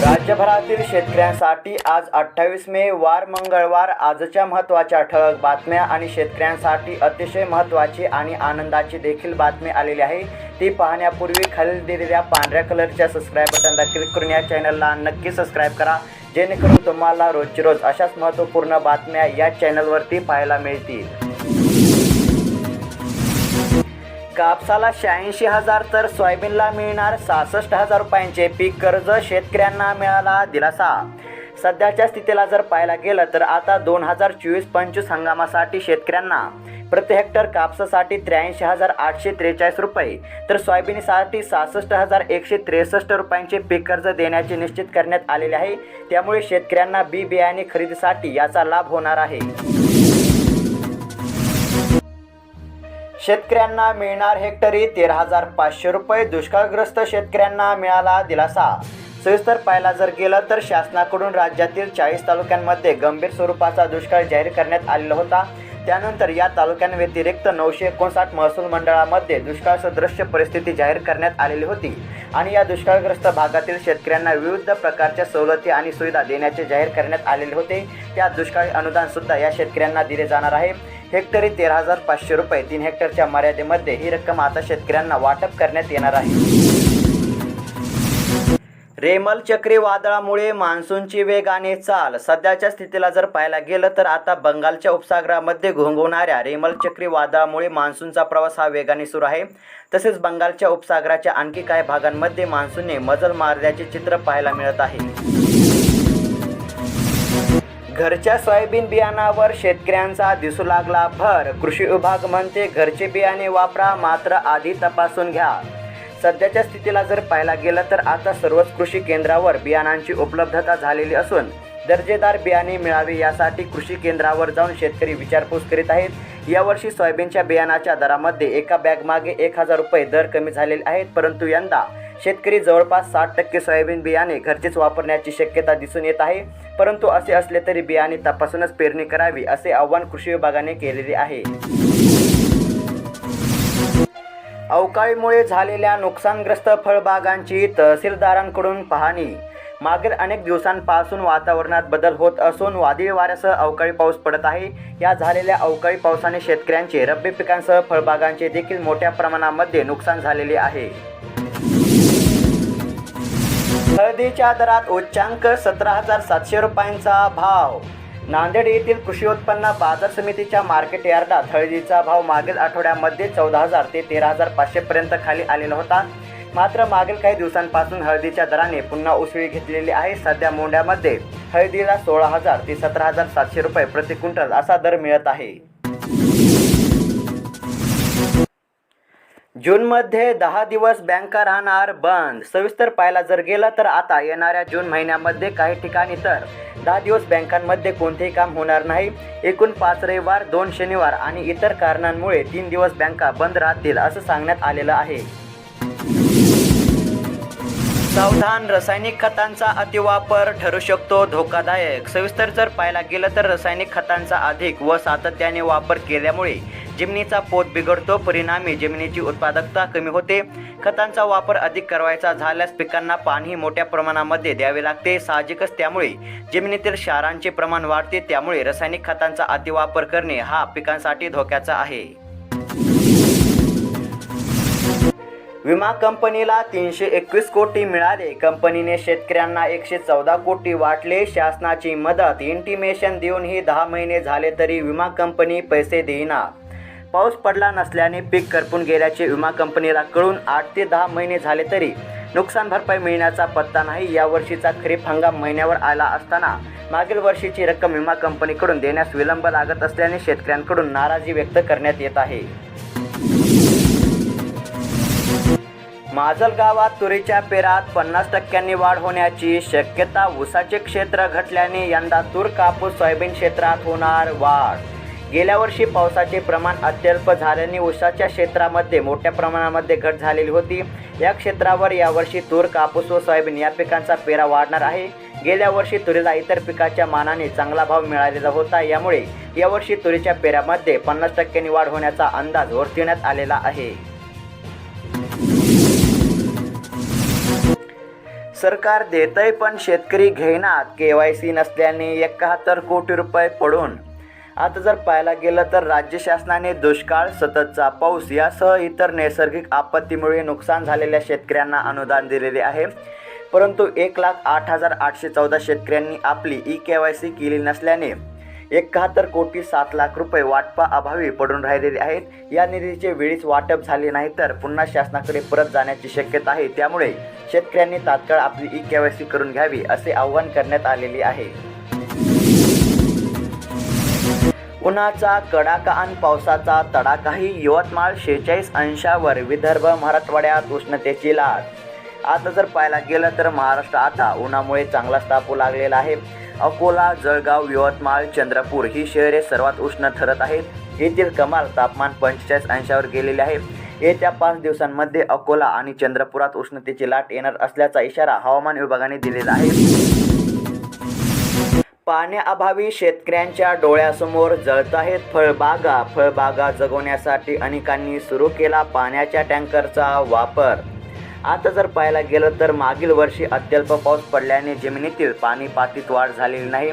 राज्यभरातील शेतकऱ्यांसाठी आज अठ्ठावीस मे वार मंगळवार आजच्या महत्त्वाच्या ठळक बातम्या आणि शेतकऱ्यांसाठी अतिशय महत्त्वाची आणि आनंदाची देखील बातमी आलेली आहे. ती पाहण्यापूर्वी खालील दिलेल्या पांढऱ्या कलरच्या सबस्क्राईब बटनला क्लिक करून या चॅनलला नक्की सबस्क्राईब करा. जेणेकरून तुम्हाला रोजची रोज अशाच महत्त्वपूर्ण बातम्या या चॅनलवरती पाहायला मिळतील. कापसाला शहाऐंशी हजार तर सोयाबीनला मिळणार सहासष्ट हजार रुपयांचे पीक कर्ज शेतकऱ्यांना मिळाला दिलासा. सध्याच्या स्थितीला जर पाहायला गेलं तर आता दोन हजार चोवीस पंचवीस हंगामासाठी शेतकऱ्यांना प्रति हेक्टर कापसासाठी त्र्याऐंशी हजार आठशे त्रेचाळीस रुपये तर सोयाबीनसाठी सहासष्ट हजार एकशे त्रेसष्ट रुपयांचे पीक कर्ज देण्याचे निश्चित करण्यात आलेले आहे. त्यामुळे शेतकऱ्यांना बी बियाणे खरेदीसाठी याचा लाभ होणार आहे. शेतकऱ्यांना मिळणार हेक्टरी तेरा हजार पाचशे रुपये. दुष्काळग्रस्त शेतकऱ्यांना मिळाला दिलासा. सविस्तर पाहायला जर गेलं तर शासनाकडून राज्यातील चाळीस तालुक्यांमध्ये गंभीर स्वरूपाचा दुष्काळ जाहीर करण्यात आलेला होता. त्यानंतर या तालुक्यांव्यतिरिक्त नऊशे एकोणसाठ महसूल मंडळामध्ये दुष्काळ सदृश्य परिस्थिती जाहीर करण्यात आलेली होती. आणि या दुष्काळग्रस्त भागातील शेतकऱ्यांना विविध प्रकारच्या सवलती आणि सुविधा देण्याचे जाहीर करण्यात आलेले होते. त्या दुष्काळी अनुदानसुद्धा या शेतकऱ्यांना दिले जाणार आहे. हेक्टरी तेरा हजार पाचशे रुपये. तीन हेक्टरच्या मर्यादेमध्ये ही रक्कम आता शेतकऱ्यांना वाटप करण्यात येणार आहे. रेमल चक्रीवादळामुळे मान्सूनची वेगाने चाल. सध्याच्या स्थितीला जर पाहायला गेलं तर आता बंगालच्या उपसागरामध्ये घोंघवणाऱ्या रेमल चक्रीवादळामुळे मान्सूनचा प्रवास हा वेगाने सुरू आहे. तसेच बंगालच्या उपसागराच्या आणखी काही भागांमध्ये मान्सूनने मजल मारल्याचे चित्र पाहायला मिळत आहे. घरच्या सोयाबीन बियाणावर शेतकऱ्यांचा दिसू लागला भर. कृषी विभाग म्हणते घरचे बियाणे वापरा मात्र आधी तपासून घ्या. सध्याच्या स्थितीला जर पाहायला गेलं तर आता सर्वच कृषी केंद्रावर बियाणांची उपलब्धता झालेली असून दर्जेदार बियाणे मिळावे यासाठी कृषी केंद्रावर जाऊन शेतकरी विचारपूस करीत आहेत. यावर्षी सोयाबीनच्या बियाणाच्या दरामध्ये एका बॅगमागे एक हजार रुपये दर कमी झालेले आहेत परंतु यंदा शेतकरी जवळपास साठ टक्के सोयाबीन बियाणे घरचेच वापरण्याची शक्यता दिसून येत आहे. परंतु असे असले तरी बियाणे तपासूनच पेरणी करावी असे आव्हान कृषी विभागाने केलेले आहे. अवकाळीमुळे झालेल्या नुकसानग्रस्त फळबागांची तहसीलदारांकडून पाहणी. मागील अनेक दिवसांपासून वातावरणात बदल होत असून वादळी वाऱ्यासह अवकाळी पाऊस पडत आहे. या झालेल्या अवकाळी पावसाने शेतकऱ्यांचे रब्बी पिकांसह फळबागांचे देखील मोठ्या प्रमाणामध्ये नुकसान झालेले आहे. हळदीच्या दरात उच्चांक सतरा हजार सातशे रुपयांचा भाव. नांदेड येथील कृषी उत्पन्न बाजार समितीच्या मार्केट यार्डात हळदीचा भाव मागील आठवड्यामध्ये चौदा हजार ते तेरा हजार पाचशेपर्यंत खाली आलेला होता. मात्र मागील काही दिवसांपासून हळदीच्या दराने पुन्हा उसळी घेतलेली आहे. सध्या मोंड्यामध्ये हळदीला सोळा हजार ते सतरा हजार सातशे रुपये प्रति क्विंटल असा दर मिळत आहे. जूनमध्ये दहा दिवस बँका राहणार बंद. सविस्तर पाहायला जर गेलं तर आता येणाऱ्या जून महिन्यामध्ये काही ठिकाणी तर दहा दिवस बँकांमध्ये कोणतेही काम होणार नाही. एकूण पाच रविवार दोन शनिवार आणि इतर कारणांमुळे तीन दिवस बँका बंद राहतील असं सांगण्यात आलेलं आहे. सावधान रासायनिक खतांचा अतिवापर ठरू शकतो धोकादायक. सविस्तर जर पाहायला गेलं तर रासायनिक खतांचा अधिक व सातत्याने वापर केल्यामुळे जमिनीचा पोत बिघडतो परिणामी जमिनीची उत्पादकता कमी होते. खतांचा वापर अधिक करायचा झाल्यास पिकांना पाणी मोठ्या प्रमाणामध्ये द्यावे लागते. साहजिकच त्यामुळे जमिनीतील क्षारांचे प्रमाण वाढते त्यामुळे रासायनिक खतांचा अतिवापर करणे हा पिकांसाठी धोक्याचा आहे. विमा कंपनीला तीनशे एकवीस कोटी मिळाले. कंपनीने शेतकऱ्यांना एकशे चौदा कोटी वाटले. शासनाची मदत इंटिमेशन देऊनही दहा महिने झाले तरी विमा कंपनी पैसे देईना. पाऊस पडला नसल्याने पीक करपून गेल्याचे विमा कंपनीला कळून आठ ते दहा महिने झाले तरी नुकसान भरपाई मिळण्याचा पत्ता नाही. यावर्षीचा खरीप हंगाम महिन्यावर आला असताना मागील वर्षीची रक्कम विमा कंपनीकडून देण्यास विलंब लागत असल्याने शेतकऱ्यांकडून नाराजी व्यक्त करण्यात येत आहे. माजल गावात तुरीच्या पेरात पन्नास टक्क्यांनी वाढ होण्याची शक्यता ऊसाचे क्षेत्र घटल्याने यंदा तूर कापूस सोयाबीन क्षेत्रात होणार वाढ गेल्या वर्षी पावसाचे प्रमाण अत्यल्प झाल्याने ऊसाच्या क्षेत्रामध्ये मोठ्या प्रमाणामध्ये घट झालेली होती. या क्षेत्रावर यावर्षी तूर कापूस व सोयाबीन या पिकांचा पेरा वाढणार आहे. गेल्या वर्षी तुरीला इतर पिकाच्या मानाने चांगला भाव मिळालेला होता. यामुळे यावर्षी तुरीच्या पेऱ्यामध्ये पन्नास टक्क्यांनी वाढ होण्याचा अंदाज वर्तविण्यात आलेला आहे. सरकार देतंय पण शेतकरी घेणार के वाय सी नसल्याने एकाहत्तर कोटी रुपये पडून आता जर पाहायला गेलं तर राज्य शासनाने दुष्काळ सततचा पाऊस यासह इतर नैसर्गिक आपत्तीमुळे नुकसान झालेल्या शेतकऱ्यांना अनुदान दिलेले आहे. परंतु एक लाख आठ हजार आठशे चौदा शेतकऱ्यांनी आपली ई के वाय सी केली नसल्याने एकाहत्तर कोटी सात लाख रुपये वाटपा अभावी पडून राहिलेले आहेत. या निधीचे वेळीच वाटप झाले नाही तर पुन्हा शासनाकडे परत जाण्याची शक्यता आहे. त्यामुळे शेतकऱ्यांनी तात्काळ आपली ई के वाय सी करून घ्यावी असे आवाहन करण्यात आलेले आहे. उन्हाचा कडाका आणि पावसाचा तडाखाही यवतमाळ शेहेचाळीस अंशावर. विदर्भ मराठवाड्यात उष्णतेची लाट. आता जर पाहायला गेलं तर महाराष्ट्र आता उन्हामुळे चांगलाच तापू लागलेला आहे. अकोला जळगाव यवतमाळ चंद्रपूर ही शहरे सर्वात उष्ण ठरत आहेत. येथील कमाल तापमान पंचेचाळीस अंशावर गेलेले आहे. येत्या पाच दिवसांमध्ये अकोला आणि चंद्रपुरात उष्णतेची लाट येणार असल्याचा इशारा हवामान विभागाने दिलेला आहे. पाण्याअभावी शेतकऱ्यांच्या डोळ्यासमोर जळत आहेत फळबागा. फळबागा जगवण्यासाठी अनेकांनी सुरू केला पाण्याच्या टँकरचा वापर. आता जर पाहायला गेलं तर मागील वर्षी अत्यल्प पाऊस पडल्याने जमिनीतील पाणी पातीत वाढ झालेली नाही.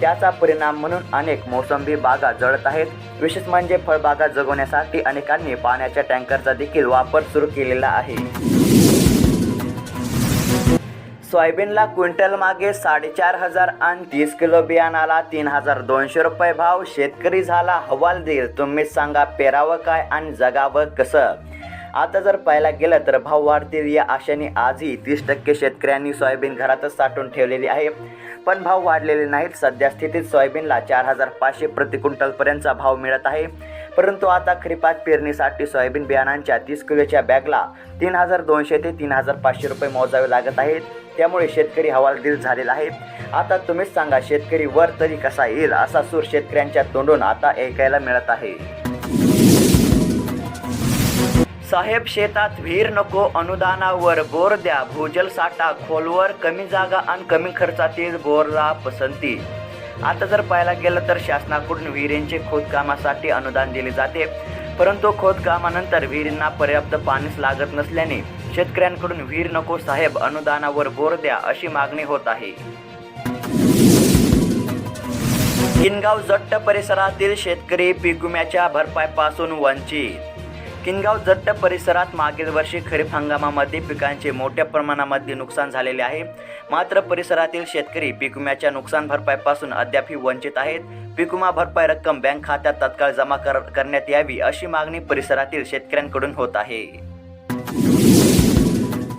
त्याचा परिणाम म्हणून अनेक मोसंबी बागा जळत आहेत. विशेष म्हणजे फळबागा जगवण्यासाठी अनेकांनी पाण्याच्या टँकरचा देखील वापर सुरू केलेला आहे. सोयाबीनला क्विंटल मागे साडेचार हजार आणि तीस किलो बियाणाला तीन हजार दोनशे रुपये भाव. शेतकरी झाला हवालदिल तुम्ही सांगा पेरावं काय आणि जगावं कसं? आता जर पाहायला गेलं तर भाव वाढतील या आशेने आजही तीस टक्के शेतकऱ्यांनी सोयाबीन घरातच साठवून ठेवलेली आहे. पण भाव वाढलेले नाहीत. सध्या स्थितीत सोयाबीनला चार हजार पाचशे प्रति क्विंटलपर्यंतचा भाव मिळत आहे. परंतु आता खरीपात पेरणीसाठी सोयाबीन बियाणांच्या तीस किलोच्या बॅगला तीन हजार दोनशे ते तीन हजार पाचशे रुपये मोजावे लागत आहेत. त्यामुळे शेतकरी हवालदिल झालेला आहे. आता तुम्हीच सांगा शेतकरी वर तरी कसा येईल असा सूर शेतकऱ्यांच्या तोंडून आता ऐकायला मिळत आहे. साहेब शेतात विहीर नको अनुदानावर बोर द्या. भूजल साठा खोलवर कमी जागा आणि कमी खर्चातील बोरला पसंती. आता जर पाहायला गेलं तर शासनाकडून विहिरींचे खोदकामासाठी अनुदान दिले जाते. परंतु खोदकामानंतर विहिरींना पर्याप्त पाणीच लागत नसल्याने शेतकऱ्यांकडून विहीर नको साहेब अनुदानावर बोर द्या अशी मागणी होत आहे. किनगाव जट्ट परिसरातील शेतकरी पीक विम्याच्या भरपाईपासून वंचित किनगाव जट्ट परिसरात मागील वर्षी खरीप हंगामामध्ये पिकांचे मोठ्या प्रमाणामध्ये नुकसान झालेले आहे. मात्र परिसरातील शेतकरी पीक विम्याच्या नुकसान भरपाईपासून अद्यापही वंचित आहेत. पीक विमा भरपाई रक्कम बँक खात्यात तत्काळ जमा कर करण्यात यावी अशी मागणी परिसरातील शेतकऱ्यांकडून होत आहे.